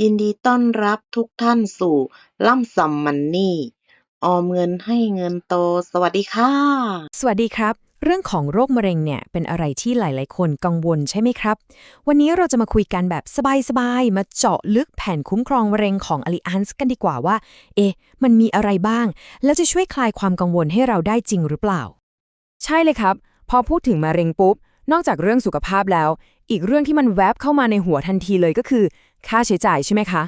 ยินดีต้อนรับทุกท่านสู่ล่ำซำมันนี่ ออมเงินให้เงินโต สวัสดีค่ะ สวัสดีครับ เรื่องของโรคมะเร็งเนี่ย เป็นอะไรที่หลาย ๆ คนกังวลใช่ไหมครับ วันนี้เราจะมาคุยกันแบบสบาย ๆ มาเจาะลึกแผนคุ้มครองมะเร็งของ Allianz กันดีกว่าว่า เอ๊ะ มันมีอะไรบ้าง แล้วจะช่วยคลายความกังวลให้เราได้จริงหรือเปล่า ใช่เลยครับ พอพูดถึงมะเร็งปุ๊บ นอกจากเรื่องสุขภาพแล้ว อีกเรื่องที่มันแวบเข้ามาในหัวทันทีเลยก็คือ ค่าใช้จ่ายใช่ไหมคะ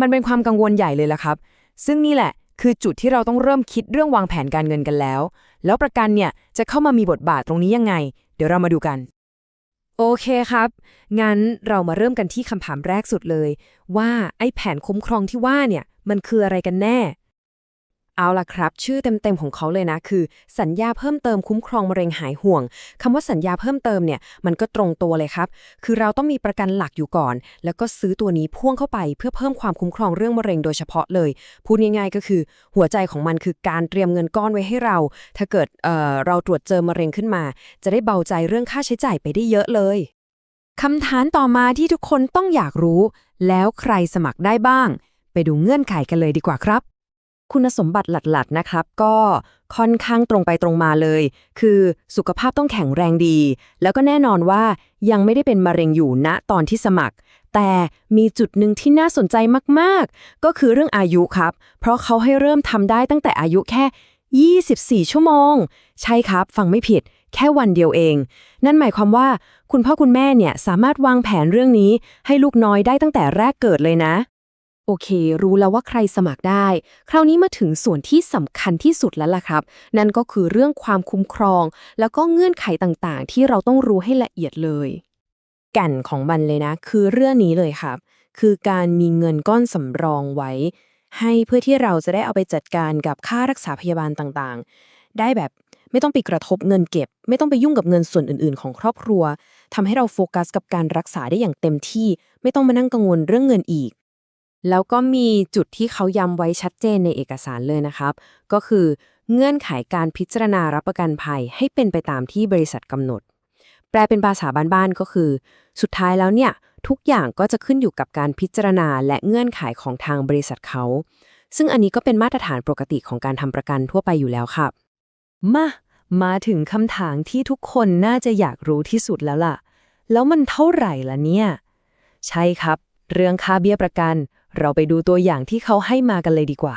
มันเป็นความกังวลใหญ่เลยละครับ ซึ่งนี่แหละคือจุดที่เราต้องเริ่มคิดเรื่องวางแผนการเงินกันแล้ว แล้วประกันเนี่ยจะเข้ามามีบทบาทตรงนี้ยังไง เดี๋ยวเรามาดูกัน โอเคครับ งั้นเรามาเริ่มกันที่คำถามแรกสุดเลย ว่าไอ้แผนคุ้มครองที่ว่าเนี่ยมันคืออะไรกันแน่ เอาล่ะครับ ชื่อเต็มๆของเขาเลยนะ คือ สัญญาเพิ่มเติมคุ้มครองมะเร็งหายห่วงคำว่าสัญญาเพิ่มเติมเนี่ยมันก็ตรงตัวเลยครับ คือเราต้องมีประกันหลักอยู่ก่อน แล้วก็ซื้อตัวนี้พ่วงเข้าไปเพื่อเพิ่มความคุ้มครองเรื่องมะเร็งโดยเฉพาะเลย พูดง่ายๆก็คือ หัวใจของมันคือการเตรียมเงินก้อนไว้ให้เรา ถ้าเกิดเอ่อเราตรวจเจอมะเร็งขึ้นมา จะได้เบาใจเรื่องค่าใช้จ่ายไปได้เยอะเลยคำถามต่อมาที่ทุกคนต้องอยากรู้ แล้วใครสมัครได้บ้าง ไปดูเงื่อนไขกันเลยดีกว่าครับ คุณสมบัติหลักๆนะครับ ก็ค่อนข้างตรงไปตรงมาเลย คือสุขภาพต้องแข็งแรงดี แล้วก็แน่นอนว่ายังไม่ได้เป็นมะเร็งอยู่ณตอนที่สมัคร แต่มีจุดหนึ่งที่น่าสนใจมากๆ ก็คือเรื่องอายุครับ เพราะเขาให้เริ่มทำได้ตั้งแต่อายุแค่ 24 ชั่วโมง ใช่ครับ ฟังไม่ผิด แค่วันเดียวเอง นั่นหมายความว่า คุณพ่อคุณแม่เนี่ยสามารถวางแผนเรื่องนี้ ให้ลูกน้อยได้ตั้งแต่แรกเกิดเลยนะ โอเค รู้แล้วว่าใครสมัครได้ คราวนี้มาถึงส่วนที่สำคัญที่สุดแล้วล่ะครับ นั่นก็คือเรื่องความคุ้มครอง แล้วก็เงื่อนไขต่างๆ ที่เราต้องรู้ให้ละเอียดเลย แก่นของมันเลยนะ คือเรื่องนี้เลยครับ คือการมีเงินก้อนสำรองไว้ ให้เพื่อที่เราจะได้เอาไปจัดการกับค่ารักษาพยาบาลต่างๆ ได้แบบไม่ต้องไปกระทบเงินเก็บ ไม่ต้องไปยุ่งกับเงินส่วนอื่นๆ ของครอบครัวทำให้เราโฟกัสกับการรักษาได้อย่างเต็มที่ ไม่ต้องมานั่งกังวลเรื่องเงินอีก แล้วก็มีจุดที่เขาย้ำไว้ชัดเจนในเอกสารเลยนะครับ ก็คือเงื่อนไขการพิจารณารับประกันภัยให้เป็นไปตามที่บริษัทกำหนด แปลเป็นภาษาบ้านๆก็คือ สุดท้ายแล้วเนี่ย ทุกอย่างก็จะขึ้นอยู่กับการพิจารณาและเงื่อนไขของทางบริษัทเขา ซึ่งอันนี้ก็เป็นมาตรฐานปกติของการทำประกันทั่วไปอยู่แล้วครับ มามาถึงคำถามที่ทุกคนน่าจะอยากรู้ที่สุดแล้วล่ะ แล้วมันเท่าไหร่ล่ะเนี่ย ใช่ครับ เรื่องค่าเบี้ยประกัน เราไปดูตัวอย่างที่เขาให้มากันเลยดีกว่า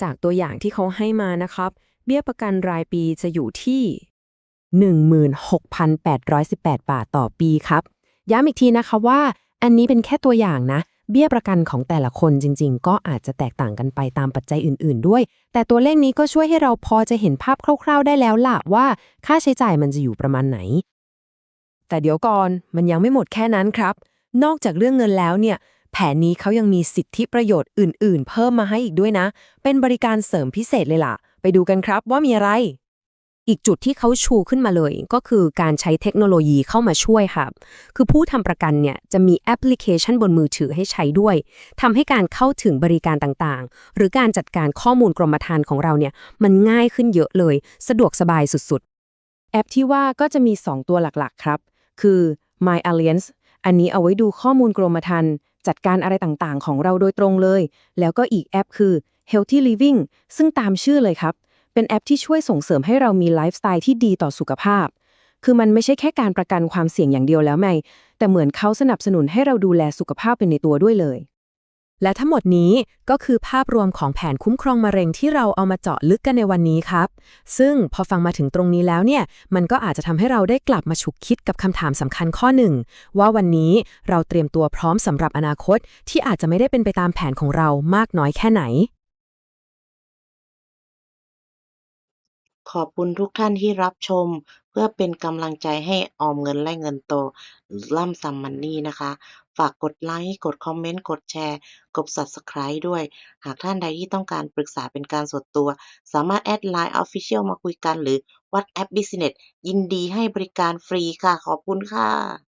จากตัวอย่างที่เขาให้มานะครับ เบี้ยประกันรายปีจะอยู่ที่ 16,818 บาทต่อปีครับ ย้ำอีกทีนะคะว่า อันนี้เป็นแค่ตัวอย่างนะ เบี้ยประกันของแต่ละคนจริง ๆ ก็อาจจะแตกต่างกันไปตามปัจจัยอื่น ๆ ด้วย แต่ตัวเลขนี้ก็ช่วยให้เราพอจะเห็นภาพคร่าว ๆ ได้แล้วล่ะว่า ค่าใช้จ่ายมันจะอยู่ประมาณไหน แต่เดี๋ยวก่อนมันยังไม่หมดแค่นั้นครับ นอกจากเรื่องเงินแล้วเนี่ย แผนนี้เขายังมีสิทธิประโยชน์อื่น ๆ เพิ่มมาให้อีกด้วยนะ เป็นบริการเสริมพิเศษเลยล่ะ ไปดูกันครับว่ามีอะไร อีกจุดที่เขาชูขึ้นมาเลย ก็คือการใช้เทคโนโลยีเข้ามาช่วยครับ คือผู้ทำประกันเนี่ยจะมีแอปพลิเคชันบนมือถือให้ใช้ด้วยทำให้การเข้าถึงบริการต่างๆ หรือการจัดการข้อมูลกรมธรรม์ของเราเนี่ยมันง่ายขึ้นเยอะเลย สะดวกสบายสุดๆ แอปที่ว่าก็จะมี 2 ตัวหลักๆ ครับ คือ My Alliance อันนี้เอาไว้ดูข้อมูลกรมธรรม์จัดการอะไรต่างๆ ของเราโดยตรงเลย แล้วก็อีกแอปคือ Healthy Living ซึ่งตามชื่อเลยครับ เป็นแอปที่ช่วยส่งเสริมให้เรามีไลฟ์สไตล์ที่ดีต่อสุขภาพ คือมันไม่ใช่แค่การประกันความเสี่ยงอย่างเดียวแล้วไงแต่เหมือนเขาสนับสนุนให้เราดูแลสุขภาพเป็นในตัวด้วยเลย และทั้งหมดนี้ก็คือภาพรวมของแผนคุ้มครองมะเร็งที่เราเอามาเจาะลึกกันในวันนี้ครับ ซึ่งพอฟังมาถึงตรงนี้แล้วเนี่ย มันก็อาจจะทำให้เราได้กลับมาฉุกคิดกับคำถามสำคัญข้อหนึ่งว่าวันนี้เราเตรียมตัวพร้อมสำหรับอนาคต ที่อาจจะไม่ได้เป็นไปตามแผนของเรามากน้อยแค่ไหน ขอบคุณทุกท่านที่รับชม เพื่อเป็นกำลังใจให้ออมเงินและเงินโตล่ำซำมันนี่นะคะ ฝากกดไลค์ กดคอมเมนต์ กดแชร์ กด Subscribe ด้วย หากท่านใดที่ต้องการปรึกษาเป็นการส่วนตัว สามารถแอดไลน์ Official มาคุยกัน หรือ WhatsApp Business ยินดีให้บริการฟรีค่ะ ขอบคุณค่ะ